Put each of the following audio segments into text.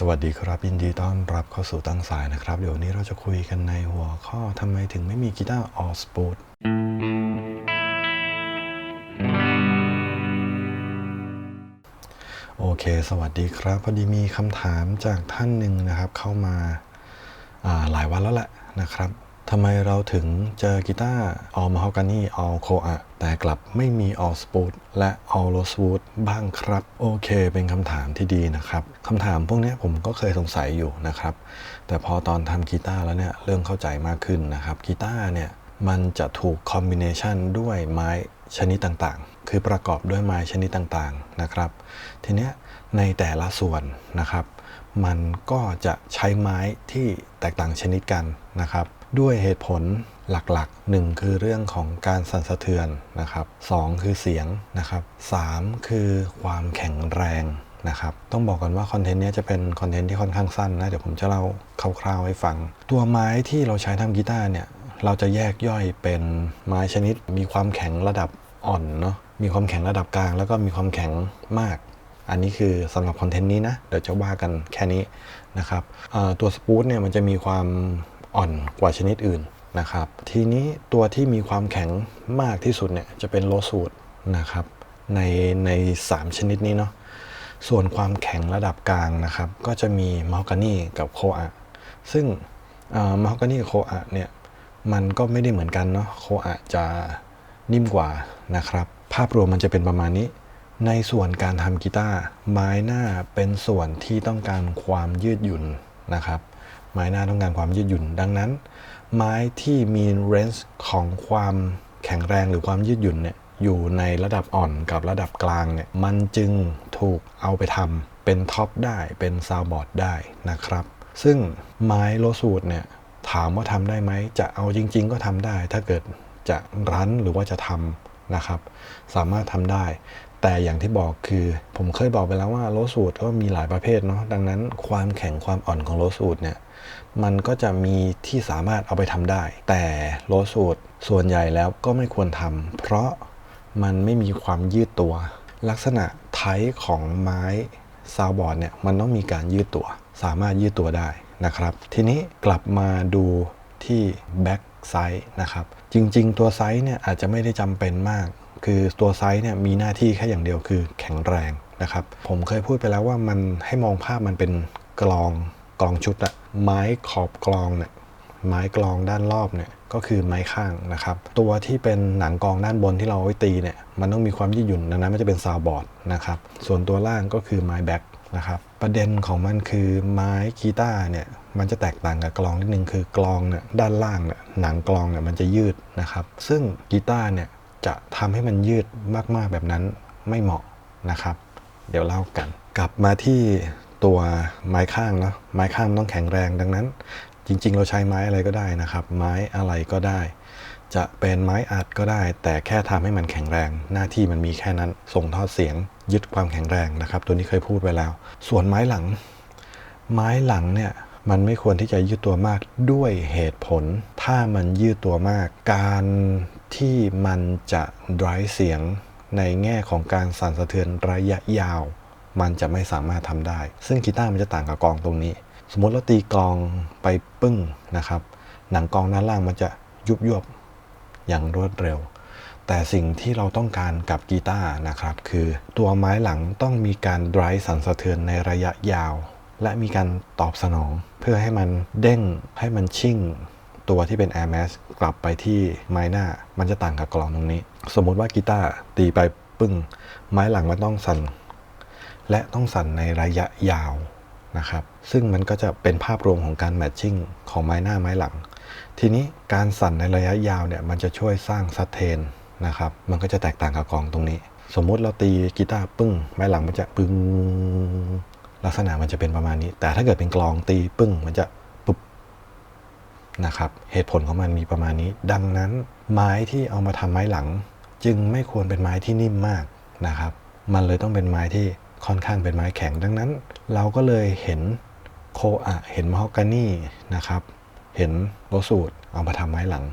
สวัสดีครับยินดีต้อนรับเข้าสู่ตั้งสายนะครับ เดี๋ยวนี้เราจะคุยกันในหัวข้อทำไมถึงไม่มีกีตาร์ออสปูดโอเค สวัสดีครับ พอดีมีคำถามจากท่านหนึ่งนะครับ เข้ามาาหลายวันแล้วแหละนะครับ ทำไมเราถึงเจอกีตาร์ออลมาฮอกานีออลโคอะแต่กลับไม่มีออลสปูดและออลโรสวูดบ้างครับ โอเคเป็นคำถามที่ดีนะครับคำถามพวกนี้ผมก็เคยสงสัยอยู่นะครับ แต่พอตอนทำกีตาร์แล้วเนี่ยเริ่มเข้าใจมากขึ้นนะครับกีตาร์เนี่ยมันจะถูกคอมบิเนชันด้วยไม้ชนิดต่างๆ คือประกอบด้วยไม้ชนิดต่างๆนะครับ ทีเนี้ยในแต่ละส่วนนะครับ มันก็จะใช้ไม้ที่แตกต่างชนิดกันนะครับ ด้วยเหตุผลหลักๆ 1 คือเรื่องของการสั่นสะเทือนนะครับ 2 คือเสียงนะครับ 3 คือความแข็งแรงนะครับ ต้องบอกกันว่าคอนเทนต์นี้จะเป็นคอนเทนต์ที่ค่อนข้างสั้นนะ เดี๋ยวผมจะเล่าคร่าวๆให้ฟัง ตัวไม้ที่เราใช้ทำกีตาร์เนี่ย เราจะแยกย่อยเป็นไม้ชนิด มีความแข็งระดับอ่อนเนาะ มีความแข็งระดับกลาง แล้วก็มีความแข็งมาก อันนี้คือสำหรับคอนเทนต์นี้นะ เดี๋ยวจะว่ากันแค่นี้นะครับตัวสปูตเนี่ยมันจะมีความ อ่อนกว่าชนิดอื่นนะครับ ทีนี้ตัวที่มีความแข็งมากที่สุดเนี่ยจะเป็นโลสูดนะครับในใน 3 ชนิดนี้เนาะส่วนความแข็งระดับกลางนะครับ ก็จะมีม a ฮกานีกับโคอะซึ่งม a ฮกานีกับโคอะเนี่ยมันก็ไม่ได้เหมือนกันเนาะโคอะจะนิ่มกว่านะครับ ภาพรวมมันจะเป็นประมาณนี้ ในส่วนการทำกีตาร์ไม้หน้าเป็นส่วนที่ต้องการความยืดหยุ่นนะครับ ไม้หน้าต้องการความยืดหยุ่น ดังนั้น ไม้ที่มีเรนจ์ของความแข็งแรงหรือความยืดหยุ่นเนี่ยอยู่ในระดับอ่อนกับระดับกลางเนี่ยมันจึงถูกเอาไปทำเป็นท็อปได้เป็นซาวบอร์ดได้นะครับ ซึ่งไม้โลสูดเนี่ยถามว่าทำได้ไหมจะเอาจริง ๆ ก็ทำได้ ถ้าเกิดจะรั้นหรือว่าจะทำนะครับ สามารถทำได้ แต่อย่างที่บอกคือ ผมเคยบอกไปแล้วว่าโลสูตรก็มีหลายประเภทเนาะดังนั้นความแข็งความอ่อนของโลสูตรเนี่ย มันก็จะมีที่สามารถเอาไปทำได้ แต่โลสูตรส่วนใหญ่แล้วก็ไม่ควรทำเพราะมันไม่มีความยืดตัว ลักษณะไทป์ของไม้ซาวบอร์ดเนี่ยมันต้องมีการยืดตัว สามารถยืดตัวได้นะครับ ทีนี้กลับมาดูที่แบ็กไซส์นะครับ จริง ๆ ตัวไซส์เนี่ยอาจจะไม่ได้จำเป็นมาก คือตัวไซส์เนี่ยมีหน้าที่แค่อย่างเดียวคือแข็งแรงนะครับ ผมเคยพูดไปแล้วว่ามันให้มองภาพมันเป็นกลอง กลองชุดอะไม้ขอบกลองเนี่ยไม้กลองด้านรอบเนี่ยก็คือไม้ข้างนะครับ ตัวที่เป็นหนังกลองด้านบนที่เราเอาไว้ตีเนี่ยมันต้องมีความยืดหยุ่นดังนั้นมันจะเป็นซาวบอร์ดนะครับส่วนตัวล่างก็คือไม้แบ็คนะครับประเด็นของมันคือไม้กีตาร์เนี่ยมันจะแตกต่างกับกลองนิดนึงคือกลองเนี่ยด้านล่างเนี่ยหนังกลองเนี่ยมันจะยืดนะครับ ซึ่งกีตาร์เนี่ยจะทำให้มันยืดมากๆแบบนั้นไม่เหมาะนะครับ เดี๋ยวเล่ากัน กลับมาที่ ตัวไม้ข้างเนาะไม้ข้างต้องแข็งแรงดังนั้น จริง ๆ เราใช้ไม้อะไรก็ได้นะครับ ไม้อะไรก็ได้ จะเป็นไม้อัดก็ได้ แต่แค่ทำให้มันแข็งแรง หน้าที่มันมีแค่นั้น ส่งทอดเสียง ยึดความแข็งแรงนะครับ ตัวนี้เคยพูดไปแล้ว ส่วนไม้หลัง ไม้หลังเนี่ยมันไม่ควรที่จะยืดตัวมากด้วยเหตุผล ถ้ามันยืดตัวมาก การที่มันจะ drive เสียงในแง่ของการสั่นสะเทือนระยะยาว มันจะไม่สามารถทำได้ ซึ่งกีตาร์มันจะต่างกับกองตรงนี้ สมมติเราตีกองไปปึ้งนะครับ หนังกองด้านล่างมันจะยุบยวบอย่างรวดเร็ว แต่สิ่งที่เราต้องการกับกีตาร์นะครับ คือตัวไม้หลังต้องมีการ drive สั่นสะเทือนในระยะยาว และมีการตอบสนองเพื่อให้มันเด้งให้มันชิ่งตัวที่เป็น Air Mass กลับไปที่ไม้หน้า มันจะต่างกับกลองตรงนี้ สมมุติว่ากีตาร์ตีไปปึ้ง ไม้หลังมันต้องสั่น และต้องสั่นในระยะยาวนะครับ ซึ่งมันก็จะเป็นภาพรวมของการแมทชิ่งของไม้หน้าไม้หลัง ทีนี้การสั่นในระยะยาวเนี่ยมันจะช่วยสร้างซัดเทนนะครับ มันก็จะแตกต่างกับกลองตรงนี้ สมมุติเราตีกีตาร์ปึ้ง ไม้หลังมันจะปึ้ง ลักษณะมันจะเป็นประมาณนี้ แต่ถ้าเกิดเป็นกลองตีปึ้ง มันจะปุ๊บนะครับ เหตุผลของมันมีประมาณนี้ ดังนั้นไม้ที่เอามาทำไม้หลัง จึงไม่ควรเป็นไม้ที่นิ่มมากนะครับ มันเลยต้องเป็นไม้ที่ ค่อนข้างเป็นไม้แข็งดังนั้น เราก็เลยเห็นโคอะเห็นมะฮอกกานี่นะครับ เห็นโรสูดเอามาทำไม้หลัง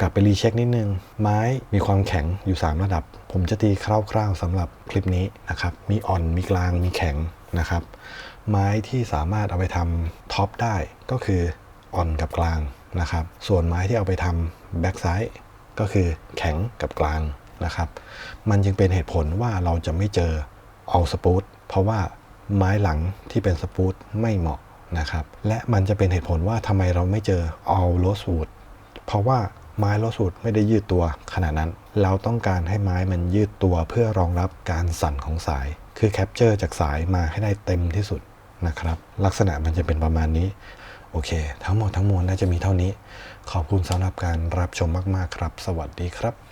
กลับไปรีเช็คนิดนึง ไม้มีความแข็งอยู่ 3 ระดับ ผมจะตีคร่าวๆสำหรับคลิปนี้นะครับ มีอ่อนมีกลางมีแข็งนะครับ ไม้ที่สามารถเอาไปทำท็อปได้ก็คืออ่อนกับกลางนะครับ ส่วนไม้ที่เอาไปทำแบ็กไซด์ก็คือแข็งกับกลางนะครับ มันจึงเป็นเหตุผลว่าเราจะไม่เจอ เอาสปูตเพราะว่าไม้หลังที่เป็นสปูตไม่เหมาะนะครับ และมันจะเป็นเหตุผลว่าทำไมเราไม่เจอเอาโรสวูดเพราะว่าไม้โลสูดไม่ได้ยืดตัวขนาดนั้น เราต้องการให้ไม้มันยืดตัวเพื่อรองรับการสั่นของสาย คือแคปเจอร์จากสายมาให้ได้เต็มที่สุดนะครับ ลักษณะมันจะเป็นประมาณนี้ โอเค ทั้งหมดทั้งมวลน่าจะมีเท่านี้ ขอบคุณสำหรับการรับชมมาก ๆ ครับ สวัสดีครับ